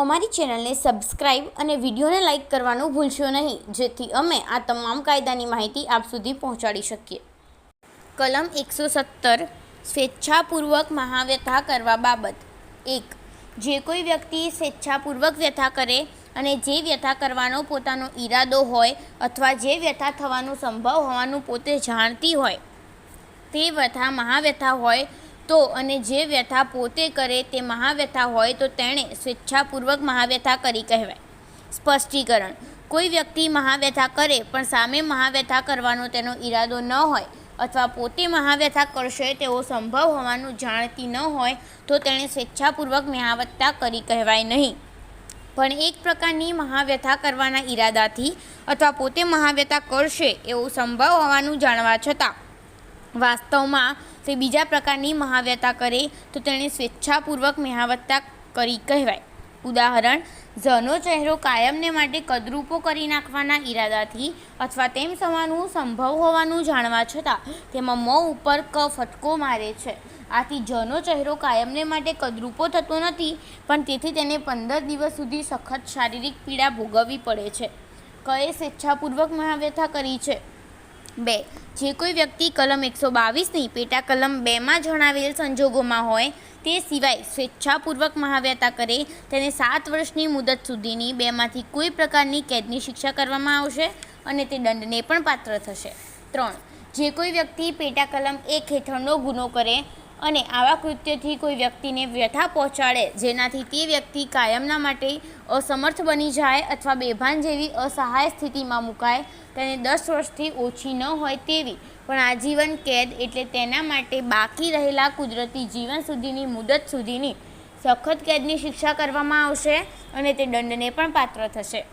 અમારી ચેનલને સબસ્ક્રાઇબ અને વિડીયોને લાઇક કરવાનું ભૂલશો નહીં, જેથી અમે આ તમામ કાયદાની માહિતી આપ સુધી પહોંચાડી શકીએ. કલમ એકસો સત્તર, સ્વેચ્છાપૂર્વક મહાવ્યથા કરવા બાબત. એક, જે કોઈ વ્યક્તિ સ્વેચ્છાપૂર્વક વ્યથા કરે અને જે વ્યથા કરવાનો પોતાનો ઈરાદો હોય અથવા જે વ્યથા થવાનું સંભવ હોવાનું પોતે જાણતી હોય, તે વ્યથા મહાવ્યથા હોય તો અને જે વ્યથા પોતે કરે તે મહાવ્યથા હોય તો તેણે સ્વેચ્છાપૂર્વક મહાવ્યથા કરી કહેવાય. સ્પષ્ટીકરણ. કોઈ વ્યક્તિ મહાવ્યથા કરે પણ સામે મહાવ્યથા કરવાનો તેનો ઈરાદો ન હોય અથવા પોતે મહાવ્યથા કરશે તેવો સંભવ હોવાનું જાણતી ન હોય તો તેણે સ્વેચ્છાપૂર્વક મહાવ્યથા કરી કહેવાય નહીં. પણ એક પ્રકારની મહાવ્યથા કરવાના ઈરાદાથી અથવા પોતે મહાવ્યથા કરશે એવું સંભવ હોવાનું જાણવા છતાં વાસ્તવમાં તે બીજા પ્રકારની મહાવ્યતા કરે તો તેણે સ્વેચ્છાપૂર્વક મહાવ્યતા કરી કહેવાય. ઉદાહરણ, ઝનો ચહેરો કાયમને માટે કદરૂપો કરી નાખવાના ઈરાદાથી અથવા તેમ સમાનું સંભવ હોવાનું જાણવા છતાં તેમાં મો ઉપર ક ફટકો મારે છે. આથી જનો ચહેરો કાયમને માટે કદરૂપો થતો નથી, પણ તેથી તેને પંદર દિવસ સુધી સખત શારીરિક પીડા ભોગવવી પડે છે. કએ સ્વેચ્છાપૂર્વક મહાવ્યથા કરી છે. બે. જે કોઈ વ્યક્તિ કલમ એકસો બાવીસની પેટા કલમ બેમાં જણાવેલ સંજોગોમાં હોય, તે સિવાય સ્વેચ્છાપૂર્વક મહાવ્યતા કરે, તેને સાત વર્ષની મુદત સુધીની બેમાંથી કોઈ પ્રકારની કેદની શિક્ષા કરવામાં આવશે અને તે દંડને પણ પાત્ર થશે. ત્રણ. જે કોઈ વ્યક્તિ પેટા કલમ એક હેઠળનો ગુનો કરે અને આવા કૃત્યથી કોઈ વ્યક્તિને વ્યથા પહોંચાડે, જેનાથી તે વ્યક્તિ કાયમના માટે અસમર્થ બની જાય અથવા બેભાન જેવી અસહાય સ્થિતિમાં મુકાય, તેને દસ વર્ષથી ઓછી ન હોય તેવી. પણ આજીવન કેદ એટલે તેના માટે બાકી રહેલા કુદરતી જીવન સુધીની મુદત સુધીની સખત કેદની શિક્ષા કરવામાં આવશે અને તે દંડને પણ પાત્ર થશે.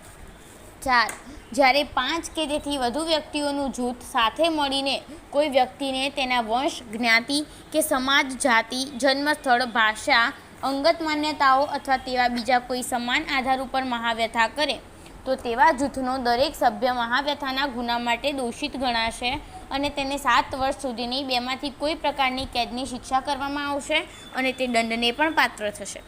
ચાર જ્યારે પાંચ કે તેથી વધુ વ્યક્તિઓનું જૂથ સાથે મળીને કોઈ વ્યક્તિને તેના વંશ, જ્ઞાતિ કે સમાજ, જાતિ, જન્મસ્થળ, ભાષા, અંગત માન્યતાઓ અથવા તેવા બીજા કોઈ સમાન આધાર ઉપર મહાવ્યથા કરે, તો તેવા જૂથનો દરેક સભ્ય મહાવ્યથાના ગુના માટે દોષિત ગણાશે અને તેને સાત વર્ષ સુધીની બેમાંથી કોઈ પ્રકારની કેદની શિક્ષા કરવામાં આવશે અને તે દંડને પણ પાત્ર થશે.